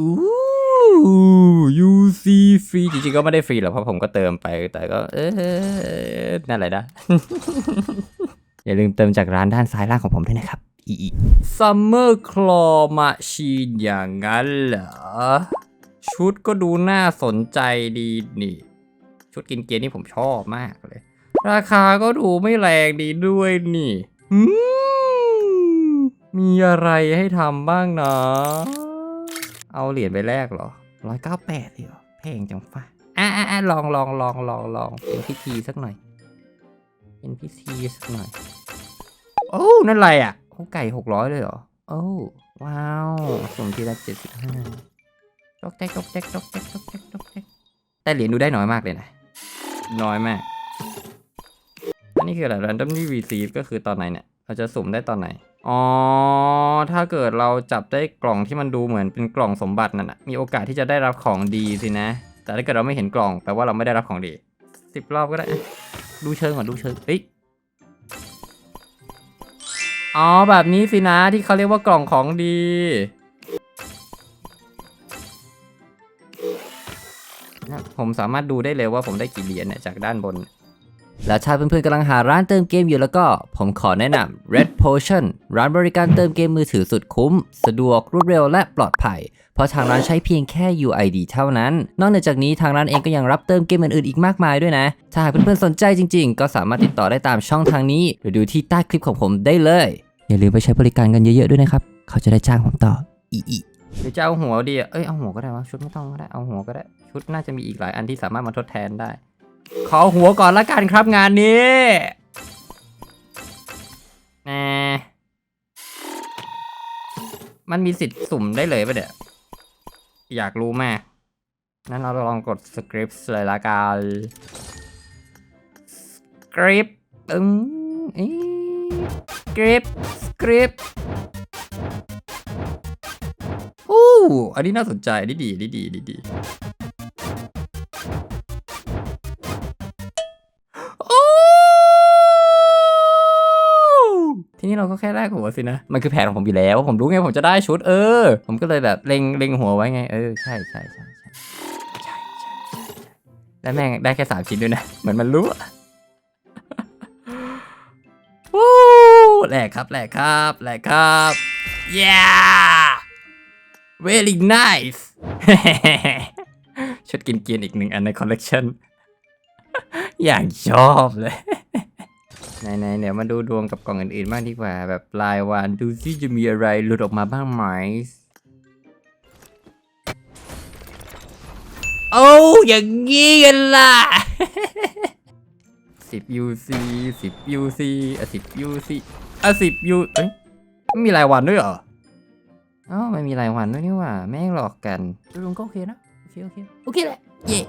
อู้ยูซีฟรีจริงๆก็ไม่ได้ฟรีหรอกเพราะผมก็เติมไปแต่ก็ เออนั่นแหละนะ อย่าลืมเติมจากร้านด้านซ้ายล่างของผมด้วยนะครับอีซัมเมอร์คลอมาชีนอย่างนั้นเหรอ ชุดก็ดูน่าสนใจดีนี่ ชุดกินเกียร์นี่ผมชอบมากเลย ราคาก็ดูไม่แรงดีด้วยนี่ มีอะไรให้ทำบ้างนะ เอาเหรียญไปแลกเหรอร้อยเก้าแปดเหรอแพงจังฟ้าอะอะอะลองลองลองลองลองเป็นพิธีสักหน่อย เป็นพิธีสักหน่อย โอ้นั่นอะไรอะโอ้ไก่หกร้อยเลยเหรอ โอ้ว้าวสมทีละเจ็ดสิบห้าจกแจ๊กจกแจ๊กจกแจ๊กจกแจ๊กจกแจ๊กแต่เหรียญดูได้น้อยมากเลยนะ น้อยมากนนี้คืออะไร randomly receive ก็คือตอนไหนเนี่ย เราจะสุ่มได้ตอนไหน อ๋อ ถ้าเกิดเราจับได้กล่องที่มันดูเหมือนเป็นกล่องสมบัตินั่นนะมีโอกาสที่จะได้รับของดีสินะ แต่ถ้าเกิดเราไม่เห็นกล่องแปลว่าเราไม่ได้รับของดีสิบรอบก็ได้ ดูเชิงก่อนดูเชิงเฮ้ยอ๋อแบบนี้สินะที่เขาเรียกว่ากล่องของดี ผมสามารถดูได้เลยว่าผมได้กี่เหรียญเนี่ยจากด้านบน และถ้าเพื่อนๆกำลังหาร้านเติมเกมอยู่แล้วก็ ผมขอแนะนำ Red Potion ร้านบริการเติมเกมมือถือสุดคุ้ม สะดวกรวดเร็วและปลอดภัย เพราะทางร้านใช้เพียงแค่ UID เท่านั้น นอกนจากนี้ทางร้านเองก็ยังรับเติมเกมอื่นๆอีกมากมายด้วยนะ ถ้าหากเพื่อนๆสนใจจริง ๆ ก็สามารถติดต่อได้ตามช่องทางนี้ หรือดูที่ใต้คลิปของผมได้เลย อย่าลืมไปใช้บริการกันเยอะๆด้วยนะครับเขาจะได้จ้างผมต่ออีอีหรือจะเอาหัวดีอะเอ้ยเอาหัวก็ได้วะชุดไม่ต้องก็ได้เอาหัวก็ได้ชุดน่าจะมีอีกหลายอันที่สามารถมาทดแทนได้ ขอหัวก่อนละกันครับงานนี้แหมมันมีสิทธิ์สุ่มได้เลยปะเดี๋ยอยากรู้มากนั้นเราลองกดสคริปต์เลยละกันสคริปต์อืมอีสคริปต์สคริปต์อู้อันนี้น่าสนใจอันนี้ดีอันนี้ดีดี ราก็แค่ได้หัวสินะ มันคือแผนของผมอยู่แล้วว่าผมรู้ไงผมจะได้ชุด เออ ผมก็เลยแบบเล็งเล็งหัวไว้ไง เออใช่ใช่ใช่ใช่ใช่แล้วแม่งได้แค่สามชิ้นด้วยนะ เหมือนมันรู้วู้แหลกครับแหลกครับแหลกครับ yeah very nice ชุดกินเกียนอีกหนึ่งอันในคอลเลกชันอย่างชอบเลย ไหนๆเดี๋ยวมาดูดวงกับกล่องอื่นๆบ้างดีกว่า แบบรายวันดูซิจะมีอะไรหลุดออกมาบ้างไหมโอ้อย่างงี้กันล่ะสิบ UC สิบ UC อะสิบ UC อะสิบ U เอ้ยไม่มีรายวันด้วยเหรออ๋อไม่มีรายวันด้วยนี่ว่า แม่งหลอกกันดูดวงก็โอเคนะ โอเค โอเค โอเคแหละ เย่